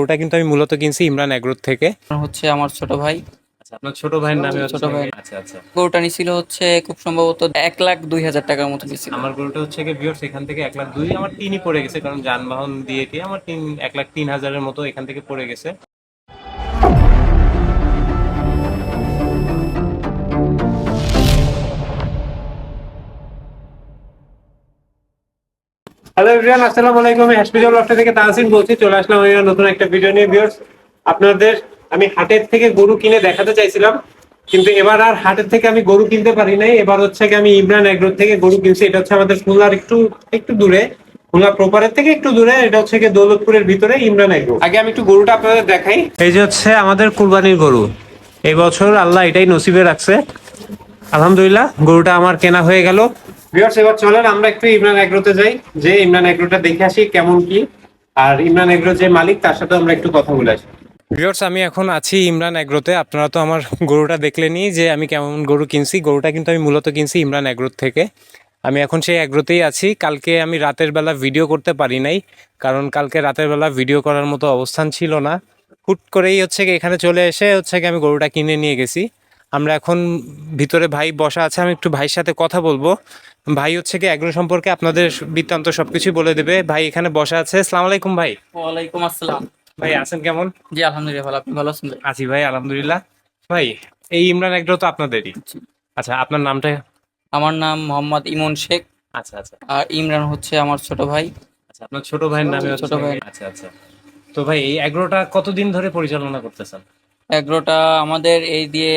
ওটা কিন্তু আমি মূলত কিনছি ইমরান এগ্রোথ থেকে। হচ্ছে আমার ছোট ভাই। আচ্ছা আপনার ছোট ভাইয়ের নামে ছোট ভাই। আচ্ছা আচ্ছা। গরুটা নিছিল হচ্ছে খুব সম্ভবত এক লাখ দুই হাজার টাকার মতো নিছিল। আমার গরুটা হচ্ছে কি এখান থেকে এক লাখ দুই আমার তিনই পড়ে গেছে কারণ যানবাহন দিয়ে কি আমার তিন এক লাখ তিন হাজারের মতো এখান থেকে পড়ে গেছে। এভরিওয়ান আসসালামু আলাইকুম। আমি হসপিটাল লফট থেকে তাহসিন বলছি। চলে আসলাম আমি নতুন একটা ভিডিও নিয়ে ভিউয়ার্স আপনাদের আমি হাটের থেকে গরু কিনে দেখাতে চাইছিলাম কিন্তু এবার আর হাটের থেকে আমি গরু কিনতে পারি নাই। এবার হচ্ছে কি আমি ইমরান এগ্রো থেকে গরু কিনছি। এটা হচ্ছে আমাদের খুলনার একটু একটু দূরে খুলনা প্রপারের থেকে একটু দূরে। এটা হচ্ছে কি দৌলতপুরের ভিতরে ইমরান এগ্রো। আগে আমি একটু গরুটা আপনাদের দেখাই। এই যে হচ্ছে আমাদের কুরবানির গরু। এই বছর আল্লাহ এটাই নসিবে রাখছে। আলহামদুলিল্লাহ গরুটা আমার কেনা হয়ে গেল। ভিউয়ার্স এবার চলেন, আমরা একটু ইমরান এগ্রোতে যাই। যে ইমরান এগ্রোটা দেখে আসি কেমন কি। আর ইমরান এগ্রো যে মালিক, তার সাথে আমরা একটু কথা বলে আসি। ভিউয়ার্স আমি এখন আছি ইমরান এগ্রোতে। আপনারা তো আমার গরুটা দেখলেনই যে আমি কেমন গরু কিনছি। গরুটা কিন্তু আমি মূলত কিনছি ইমরান এগ্রোর থেকে। আমি এখন সেই এগ্রোতেই আছি। কালকে আমি রাতের বেলা ভিডিও করতে পারি নাই, কারণ কালকে রাতের বেলা ভিডিও করার মতো অবস্থান ছিল না। হুট করেই হচ্ছে এখানে চলে এসে হচ্ছে আমি গরুটা কিনে নিয়ে গেছি। আমরা এখন ভিতরে ভাই বসা আছে আমি একটু ভাইয়ের সাথে কথা বলব। ভাই হচ্ছে কি এগ্রো সম্পর্কে আপনাদের বৃত্তান্ত সবকিছু বলে দেবে। ভাই এখানে বসা আছে। সালাম আলাইকুম ভাই। ওয়ালাইকুম আসসালাম। ভাই আছেন কেমন? জি আলহামদুলিল্লাহ ভালো। আপনি ভালো আছেন আছি ভাই আলহামদুলিল্লাহ। ভাই এই ইমরান এগ্রো তো আপনাদেরই। আচ্ছা আপনার নামটা? আমার নাম মোহাম্মদ ইমন শেখ। আচ্ছা আচ্ছা। আর ইমরান হচ্ছে আমার ছোট ভাই। আচ্ছা আপনার ছোট ভাইয়ের নামে ছোট ভাই। আচ্ছা আচ্ছা। তো ভাই এই এগ্রোটা কতদিন ধরে পরিচালনা করতেছেন? এগ্রোটা আমাদের এই দিয়ে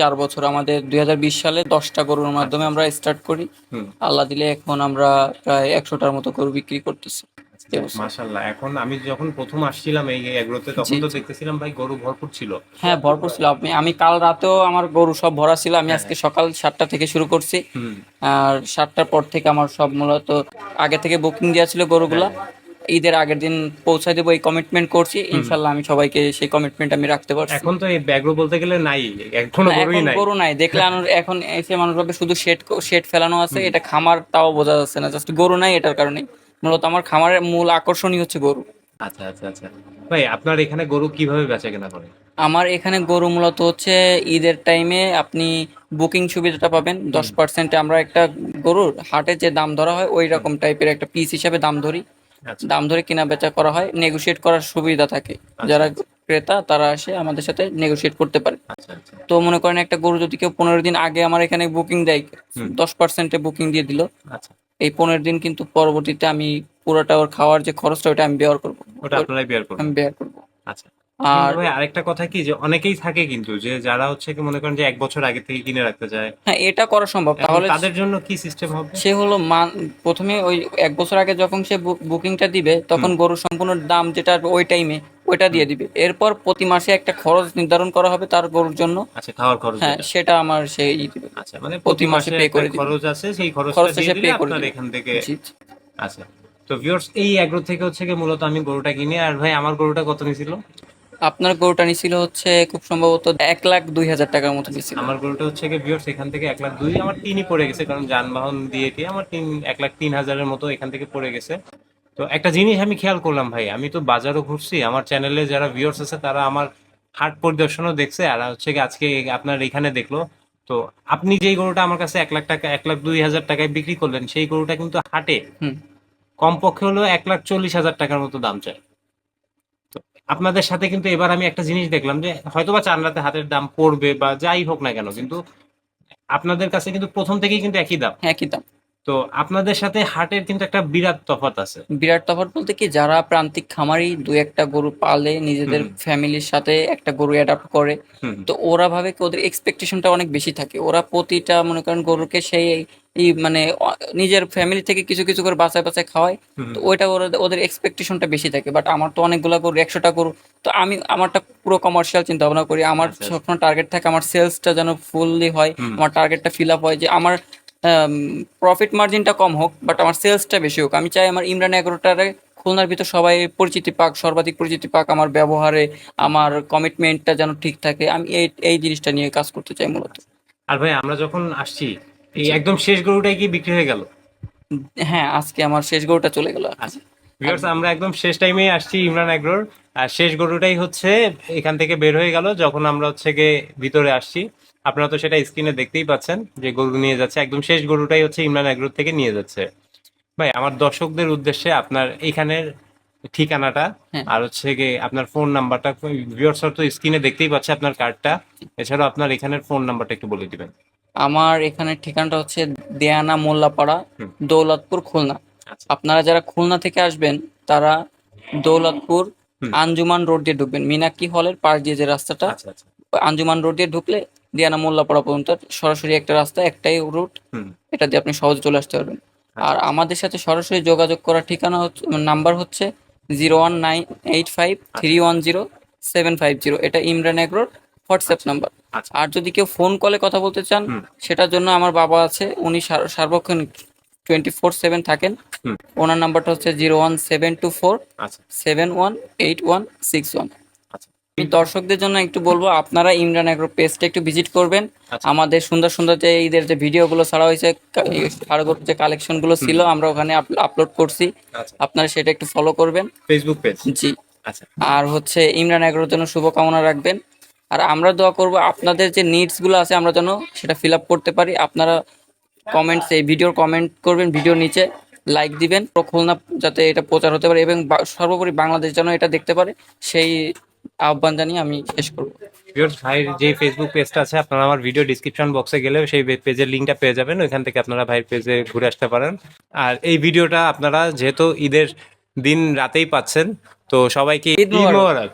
চার বছর। আমাদের দুই হাজার বিশ সালে দশটা গরুর মাধ্যমে আমরা স্টার্ট করি। আল্লাহ দিলে এখন আমরা প্রায় একশোটার মতো গরু বিক্রি করতেছি। মাশাল্লাহ এখন আমি যখন প্রথম আসছিলাম এই এগ্রোতে তখন তো দেখতেছিলাম ভাই গরু ভরপুর ছিল। হ্যাঁ ভরপুর ছিল। আপনি আমি কাল রাতেও আমার গরু সব ভরা ছিল। আমি আজকে সকাল সাতটা থেকে শুরু করছি। আর সাতটার পর থেকে আমার সব মূলত আগে থেকে বুকিং দেওয়া ছিল গরুগুলা। ঈদের আগের দিন পৌঁছায় দেবো এই কমিটমেন্ট করছি। ইনশাল্লাহ আমি সবাইকে সেই কমিটমেন্ট আমি রাখতে পারছি। এখন তো এই ব্যাগ্রো বলতে গেলে নাই। এখনও গরুই নাই। গরু নাই। দেখলে এখন এসে মানুষ ভাবে শুধু শেড শেড ফেলানো আছে এটা খামার তাও বোঝা যাচ্ছে না। জাস্ট গরু নাই এটার কারণে। মূলত আমার খামারের মূল আকর্ষণই হচ্ছে গরু। আচ্ছা আচ্ছা আচ্ছা। ভাই আপনার এখানে গরু কীভাবে বেচা কেনা করে? আমার এখানে গরু মূলত হচ্ছে ঈদের টাইমে আপনি বুকিং সুবিধাটা পাবেন। দশ পার্সেন্টে আমরা একটা গরুর হাটে যে দাম ধরা হয় ওই রকম টাইপের একটা পিস হিসাবে দাম ধরি। দাম ধরে কেনা বেচা করা হয় নেগোশিয়েট করার সুবিধা থাকে। যারা ক্রেতা তারা এসে আমাদের সাথে নেগোশিয়েট করতে পারে। আচ্ছা আচ্ছা। তো মনে করেন একটা গরু যদি কেউ পনেরো দিন আগে আমার এখানে বুকিং দেয় দশ পার্সেন্টে বুকিং দিয়ে দিল আচ্ছা। এই পনেরো দিন কিন্তু পরবর্তীতে আমি পুরোটা ওর খাওয়ার যে খরচটা ওটা আমি ব্যবহার করব। আমি বেয়ার করব। আচ্ছা। আর ভাই আরেকটা কথা কি যে অনেকেই থাকে কিন্তু যে যারা হচ্ছে কি মনে করেন যে এক বছর আগে থেকে কিনে রাখতে চায়। হ্যাঁ এটা করা সম্ভব। তাহলে তাদের জন্য কি সিস্টেম হবে? সে হলো মান প্রথমে ওই এক বছর আগে যখন সে বুকিংটা দিবে তখন গরুর সম্পূর্ণ দাম যেটা ওই টাইমে ওইটা দিয়ে দিবে। এরপর প্রতি মাসে একটা খরচ নির্ধারণ করা হবে তার গরুর জন্য। আচ্ছা খাওয়ার খরচ হ্যাঁ সেটা আমার সেই দিবে। আচ্ছা মানে প্রতি মাসে pay করে খরচ আছে সেই খরচটা দিয়ে দিলে আপনার এখান থেকে। আচ্ছা। তো ভিউয়ার্স এই এগ্রো থেকে হচ্ছে কি মূলত আমি গরুটা কিনি আর ভাই আমার গরুটা কত নিছিল? আপনার গরুটা নিছিল হচ্ছে খুব সম্ভবত এক লাখ দুই হাজার টাকার মতো নিছিল। আমার গরুটা হচ্ছে কি ভিউয়ার্স এখান থেকে এক লাখ দুই আমার তিনই পড়ে গেছে কারণ যানবাহন দিয়ে কি আমার তিন এক লাখ তিন হাজারের মতো এখান থেকে পড়ে গেছে। তো একটা জিনিস আমি খেয়াল করলাম ভাই আমি তো বাজারও ঘুরছি আমার চ্যানেলে যারা ভিউয়ার্স আছে তারা আমার হাট পরিদর্শনও দেখছে আর হচ্ছে কি আজকে আপনার এখানে দেখল। তো আপনি যেই গরুটা আমার কাছে এক লাখ টাকা এক লাখ দুই হাজার টাকায় বিক্রি করলেন সেই গরুটা কিন্তু হাটে হুম। কমপক্ষে হলো এক লাখ চল্লিশ হাজার টাকার মতো দাম চায়। আপনাদের সাথে কিন্তু এবার আমি একটা জিনিস দেখলাম যে হয়তো বা চান্নাতে হাতের দাম পড়বে বা যাই হোক না কেন, কিন্তু আপনাদের কাছে কিন্তু প্রথম থেকেই কিন্তু একই দাম। একই দাম। তো আপনাদের সাথে হাটের কিন্তু একটা বিরাট তফাৎ আছে। বিরাট তফাত বলতে কি যারা প্রান্তিক খামারি দু একটা গরু পালে নিজেদের ফ্যামিলির সাথে একটা গরু অ্যাডাপ্ট করে তো ওরা ভাবে কি ওদের এক্সপেকটেশনটা অনেক বেশি থাকে। ওরা প্রতিটা মনে করেন গরুকে সেই মানে নিজের ফ্যামিলি থেকে কিছু কিছু করে বাঁচায় বাঁচায় খাওয়ায় তো ওইটা ওরা ওদের এক্সপেকটেশনটা বেশি থাকে। বাট আমার তো অনেকগুলা গরু একশোটা গরু তো আমি আমারটা পুরো কমার্শিয়াল চিন্তা ভাবনা করি। আমার আচ্ছা, আচ্ছা। সবসময় টার্গেট থাকে আমার সেলসটা যেন ফুললি হয়। আমার টার্গেটটা ফিল আপ হয় যে আমার প্রফিট মার্জিনটা কম হোক বাট আমার সেলসটা বেশি হোক। আমি চাই আমার ইমরান এগারোটারে খুলনার ভিতর সবাই পরিচিতি পাক সর্বাধিক পরিচিতি পাক আমার ব্যবহারে আমার কমিটমেন্টটা যেন ঠিক থাকে। আমি এই এই জিনিসটা নিয়ে কাজ করতে চাই মূলত। আর ভাই আমরা যখন আসছি এই একদম শেষ গরুটাই কি বিক্রি হয়ে গেল? হ্যাঁ আজকে আমার শেষ গরুটা চলে গেল। আচ্ছা। ভিউয়ার্স আমরা একদম শেষ টাইমে আসছি ইমরান এগ্রোর। আর শেষ গরুটাই হচ্ছে এখান থেকে বের হয়ে গেল যখন আমরা হচ্ছে গিয়ে ভিতরে আসছি। আপনারা তো সেটা স্ক্রিনে দেখতেই পাচ্ছেন যে গরু নিয়ে যাচ্ছে। একদম শেষ গরুটাই হচ্ছে ইমরান এগ্রোর থেকে নিয়ে যাচ্ছে। ভাই আমার দর্শকদের উদ্দেশ্যে আপনার এখানের ঠিকানাটা হ্যাঁ। আর হচ্ছে গিয়ে আপনার ফোন নাম্বারটা ভিউয়ার্স তো স্ক্রিনে দেখতেই পাচ্ছে আপনার কার্ডটা এছাড়াও আপনার এখানের ফোন নাম্বারটা একটু বলে দিবেন। আমার এখানে ঠিকানাটা হচ্ছে দেয়ানা মোল্লাপাড়া দৌলতপুর খুলনা। আপনারা যারা খুলনা থেকে আসবেন তারা দৌলতপুর আঞ্জুমান রোড দিয়ে ঢুকবেন। মিনাকি হলের পাশ দিয়ে যে রাস্তাটা আচ্ছা আচ্ছা। আঞ্জুমান রোড দিয়ে ঢুকলে দিয়ানা মোল্লাপাড়া পর্যন্ত সরাসরি একটা রাস্তা একটাই রুট এটা দিয়ে আপনি সহজে চলে আসতে পারবেন। আর আমাদের সাথে সরাসরি যোগাযোগ করার ঠিকানা হচ্ছে নাম্বার হচ্ছে zero one nine eight five three one zero seven five zero. এটা ইমরান এগ্রোর হোয়াটসঅ্যাপ নাম্বার। আচ্ছা। আর যদি কেউ ফোন কলে কথা বলতে চান সেটার জন্য আমার বাবা আছে উনি সার- সার্বক্ষণ টোয়েন্টি ফোর সেভেন থাকেন। ওনার নাম্বারটা হচ্ছে zero one seven two four আচ্ছা। Seven one eight one six one. আচ্ছা। আমি দর্শকদের জন্য একটু বলব আপনারা ইমরান পেজটা একটু ভিজিট করবেন। আচ্ছা। আমাদের সুন্দর সুন্দর যে ঈদের যে ভিডিওগুলো ছাড়া হয়েছে সারগর যে কালেকশনগুলো ছিল আমরা ওখানে আপলোড করছি। আপনারা সেটা একটু ফলো করবেন। ফেসবুক পেজ জি। আর হচ্ছে ইমরান এগ্রোর জন্য শুভকামনা রাখবেন। আর আমরা দোয়া করব আপনাদের যে নিডসগুলো আছে আমরা যেন সেটা ফিল আপ করতে পারি। আপনারা কমেন্টস এই ভিডিওর কমেন্ট করবেন ভিডিওর নিচে লাইক দিবেন খুলনা যাতে এটা প্রচার হতে পারে এবং সর্বোপরি বাংলাদেশ যেন এটা দেখতে পারে সেই আহ্বান জানিয়ে আমি শেষ করব। ভিউয়ার্স ভাইয়ের যে ফেসবুক পেজটা আছে আপনারা আমার ভিডিও ডিসক্রিপশন বক্সে গেলে সেই পেজের লিঙ্কটা পেয়ে যাবেন ওইখান থেকে আপনারা ভাইয়ের পেজে ঘুরে আসতে পারেন। আর এই ভিডিওটা আপনারা যেহেতু ঈদের দিন রাতেই পাচ্ছেন তো সবাইকে ঈদ। মোবারক।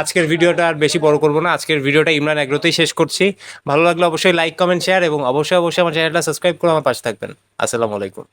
আজকের ভিডিওটা আর বেশি বড় করব না। আজকের ভিডিওটা ইমরান এগ্রোতেই শেষ করছি। ভালো লাগলে অবশ্যই লাইক কমেন্ট শেয়ার এবং অবশ্যই অবশ্যই আমার চ্যানেলটা সাবস্ক্রাইব করে আমার পাশে থাকবেন। আসসালামু আলাইকুম।